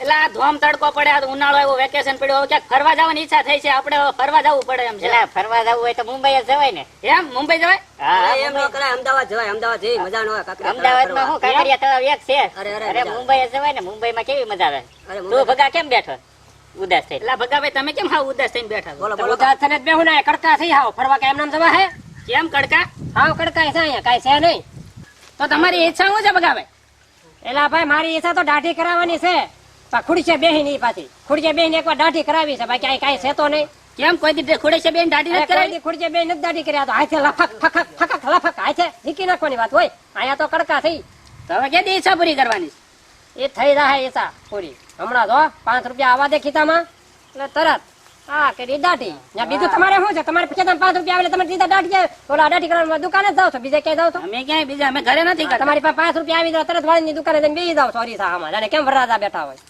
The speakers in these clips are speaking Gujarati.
એટલે આ ધોમ તડકો પડે આ ઉનાળો આવ્યો વેકેશન પડ્યો હવે ક્યાંક ફરવા જવાની ઈચ્છા થઈ છે આપણે ફરવા જવું પડે એમ છે. એટલે ફરવા જવું હોય તો મુંબઈ જ જવાય ને? એમ? મુંબઈ જવાય? હા. એમ ન કરાય અમદાવાદ જવાય અમદાવાદ જઈ મજા ન આવે કાંકરિયા તળાવ અમદાવાદમાં શું? ફરવા. તળાવ એક છે. અરે, અરે, અરે મુંબઈ જ જવાય ને મુંબઈમાં કેવી મજા આવે? તું ભગા કેમ બેઠો? ઉદાસ થઈ. એટલે ભગાભાઈ તમે કેમ હા ઉદાસ થઈને બેઠા બોલો બોલો. ઉદાસ થઈને બેહું ને કડકા થઈ હાવ ફરવા કે એમ નામ જવા હે? કેમ કડકા? હાવ કડકા છે અહીંયા કાંઈ છે નહીં. તો તમારી ઈચ્છા શું છે ભગાભાઈ? એલા ભાઈ મારી ઈચ્છા તો દાઢી કરાવવાની છે. ખુરશીએ બેહી નહીં પાછી. ખુરશીએ બેહીને એકવાર દાઢી કરાવી છે. બાકી કાંઈ છે નહીં. કેમ? કોઈ દી ખોડે બેન દાઢી નથી કરાવી? ખુરશીએ બેહી નથી દાઢી કરી તો હાથે લફક ફકક ફકક લફક. હાથે ઝીકી નાખવાની વાત હોય. અહીંયા તો કડકા થઈ. તો હવે કેદી ઈચ્છા પૂરી કરવાની? એ થઈ જાય ઈચ્છા પૂરી. હમણાં જો પાંચ રૂપિયા આવા દે ખીતામાં. એટલે તરત. હા કરી દાઢી. ને બીજું તમારે શું છે? તમારે ખીતામાં પાંચ રૂપિયા આવે એટલે તમે સીધા દાઢી ઓલા દાઢી કરવા દુકાને જાવ છો? બીજે ક્યાંય જાવ છો? અમે ક્યાંય બીજા? અમે ઘરે નથી તમારી પાસે પાંચ રૂપિયા આવી જાય તરત વાળીની દુકાને જઈને બેસી જાવ સાહામાં જાણે કેમ વરરાજા બેઠા હોય?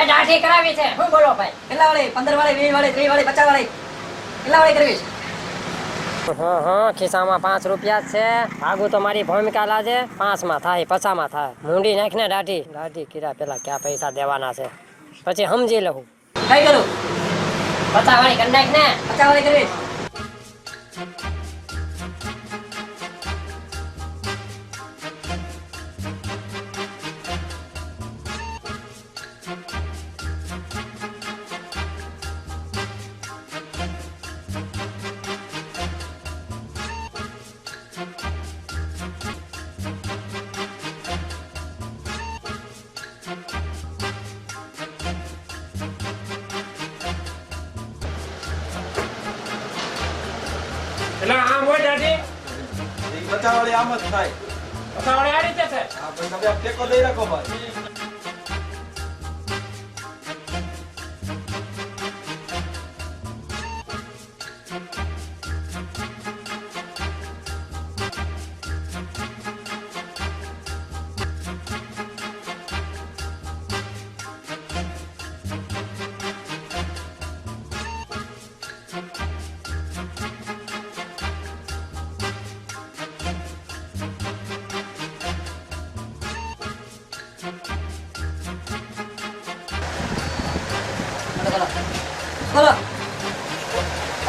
એ દાઢી કરાવી છે. શું બોલો ભાઈ? કેટલા વાળી? પંદર વાળી વીસ વાળી ત્રીસ વાળી પચાસ વાળી? કેટલા વાળી કરવી હા હા ખિસ્સામાં પાંચ રૂપિયા છે. આગુ તો મારી ભૂમિકા લાજે. પાંચમાં થાય પચામાં થાય. મૂંડી નાખીને દાઢી. દાઢી કીધા પેલા ક્યાં પૈસા દેવાના છે? પછી સમજી લઉં. કઈ કરું પચા વાળી કરી નાખ ને પચાસ વાળી કરવી એટલે આમ હોય દાદી? ઈ બચાવવાળી આમ જ થાય. પસાવડે આ રીતે થાય. તમે ટેકો દઈ રાખો ભાઈ.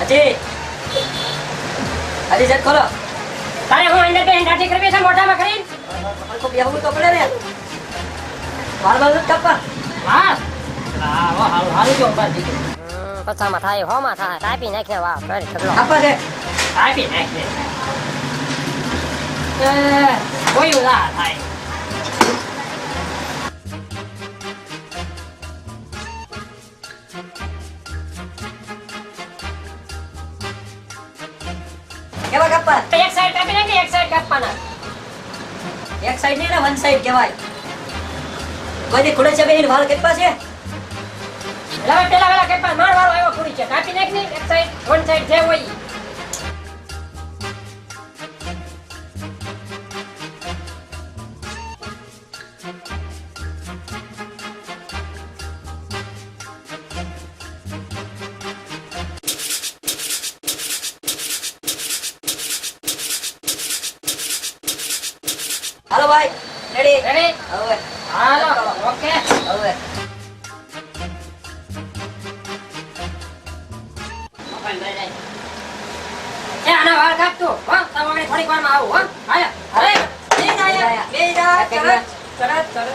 હજી. હજી જટ ખોલો. તારે હું અંદર બેહીને દાઢી કરવી છે મોઢામાં કરી તો બેહવું તો પડે રે માર બાજુ જ કાપવા હા હા હાલ હાલ જો બાજી. પચામાં થાય હોમાં થાય. કાપી નાખે વાહ કર ઠગલો કાપવા છે. કાપી નાખે. એ કોઈ ઉલા થાય. કેવા કાપવા એક સાઈડ કાપી નાખી એક સાઈડ કાપવાના. એક સાઈડ નહીં ને વન સાઈડ કહેવાય. કોઈ ખુડે છે બેન વાળ કાપવા છે? હવે પેલા વેલા કાપવા માર વાળો આવ્યો ખુડી છે. કાપી નાખી એક સાઈડ વન સાઈડ જે હોય હાલો ભાઈ રેડી રેડી હવે. હાલો ઓકે. હવે. આના વાળ કાપ હો તમારે થોડીક વારમાં આવું હો. અરે બે બે તરત તરત તરત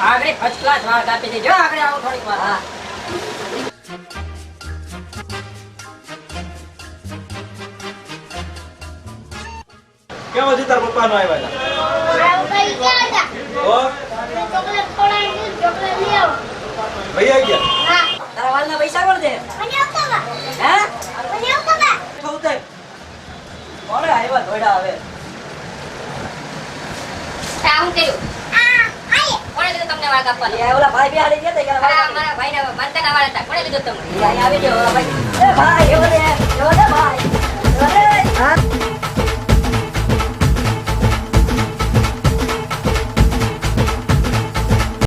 આગળ ફર્સ્ટ ક્લાસ વાળ કાપી દેજો. આગળ આવો થોડીક વાર. હા. કેમ હજી તાર પપ્પા નો આવ્યા હતા? તો ભાઈ આવી ગયા? તારા વાળના પૈસા કોણ દે? હે? થવું તે. કોણે આવ્યા ધોડા હવે? એ ઓલા ભાઈ બિહારી ગયા તા કે વાળ કાપી. એ અહીં આવી ગયો ભાઈ. એ ભાઈ એવો